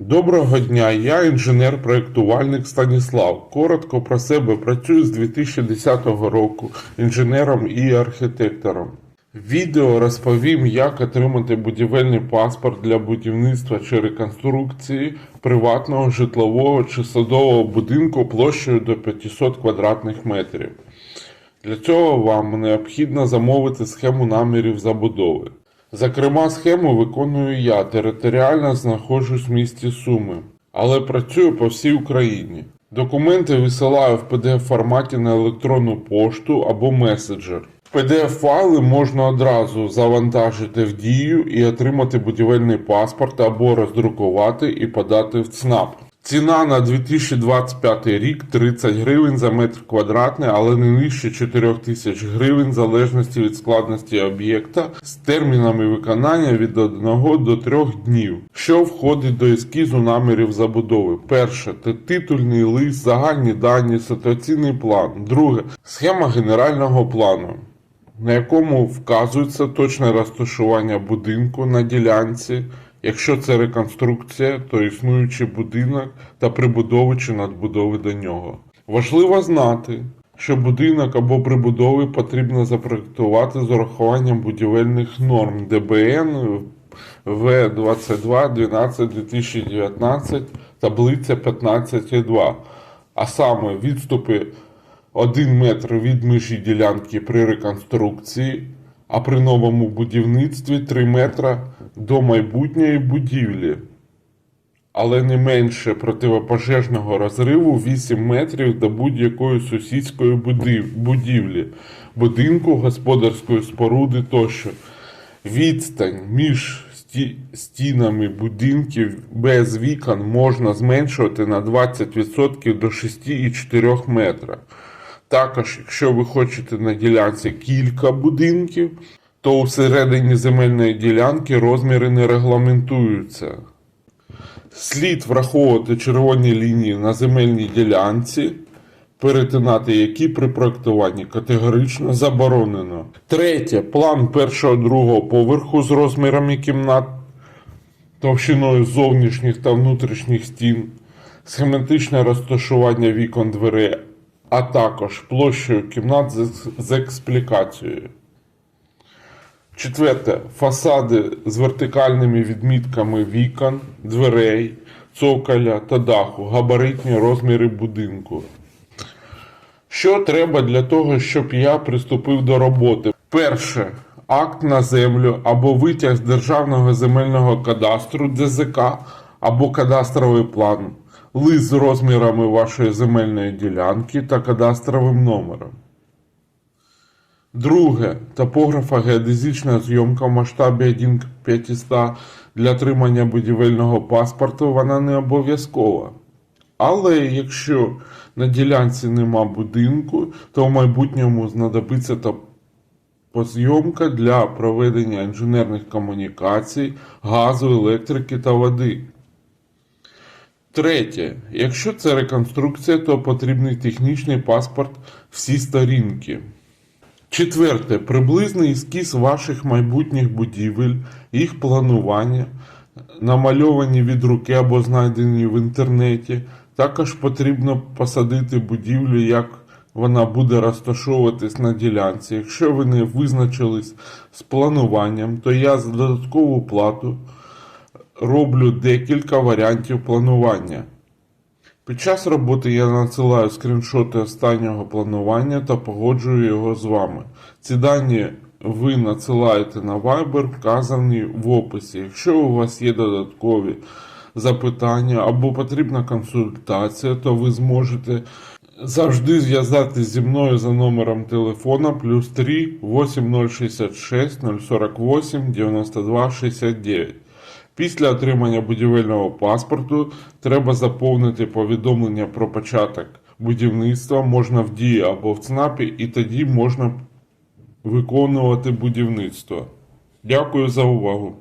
Доброго дня, я інженер-проєктувальник Станіслав. Коротко про себе працюю з 2010 року інженером і архітектором. Відео розповім, як отримати будівельний паспорт для будівництва чи реконструкції приватного житлового чи садового будинку площею до 500 квадратних метрів. Для цього вам необхідно замовити схему намірів забудови. Зокрема, схему виконую я, територіально знаходжусь в місті Суми, але працюю по всій Україні. Документи висилаю в PDF форматі на електронну пошту або меседжер. PDF файли можна одразу завантажити в дію і отримати будівельний паспорт або роздрукувати і подати в ЦНАП. Ціна на 2025 рік 30 гривень за метр квадратний, але не нижче 4 тисяч гривень в залежності від складності об'єкта з термінами виконання від 1 до 3 днів. Що входить до ескізу намірів забудови? Перше це титульний лист, загальні дані, ситуаційний план. Друге схема генерального плану на якому вказується точне розташування будинку на ділянці. Якщо це реконструкція, то існуючий будинок та прибудови чи надбудови до нього. Важливо знати, що будинок або прибудови потрібно запроектувати з урахуванням будівельних норм ДБН В 22 12 2019 таблиця 15.2, а саме відступи 1 метр від межі ділянки при реконструкції, а при новому будівництві 3 метра до майбутньої будівлі, але не менше противопожежного розриву 8 метрів до будь-якої сусідської будівлі, будинку, господарської споруди тощо. Відстань між стінами будинків без вікон можна зменшувати на 20% до 6,4 метра. Також, якщо ви хочете на ділянці кілька будинків, то у середині земельної ділянки розміри не регламентуються. Слід враховувати червоні лінії на земельній ділянці, перетинати які при проектуванні категорично заборонено. Третє. План першого другого поверху з розмірами кімнат, товщиною зовнішніх та внутрішніх стін, схематичне розташування вікон дверей, а також площею кімнат з експлікацією. Четверте. Фасади з вертикальними відмітками вікон, дверей, цоколя та даху, габаритні розміри будинку. Що треба для того, щоб я приступив до роботи? Перше. Акт на землю або витяг з Державного земельного кадастру ДЗК або кадастровий план, лист з розмірами вашої земельної ділянки та кадастровим номером. Друге. Топографа геодезична зйомка в масштабі 1 к 500 для отримання будівельного паспорту вона не обов'язкова. Але якщо на ділянці нема будинку, то в майбутньому знадобиться топозйомка для проведення інженерних комунікацій, газу, електрики та води. Третє. Якщо це реконструкція, то потрібний технічний паспорт всі сторінки. Четверте. Приблизний ескіз ваших майбутніх будівель, їх планування, намальовані від руки або знайдені в інтернеті. Також потрібно посадити будівлю, як вона буде розташовуватись на ділянці. Якщо ви не визначились з плануванням, то я за додаткову плату роблю декілька варіантів планування. Під час роботи я надсилаю скріншоти останнього планування та погоджую його з вами. Ці дані ви надсилаєте на Viber, вказані в описі. Якщо у вас є додаткові запитання або потрібна консультація, то ви зможете завжди зв'язатися зі мною за номером телефона плюс 3 8066 048 92 69. Після отримання будівельного паспорту треба заповнити повідомлення про початок будівництва можна в дії або в ЦНАПі, і тоді можна виконувати будівництво. Дякую за увагу.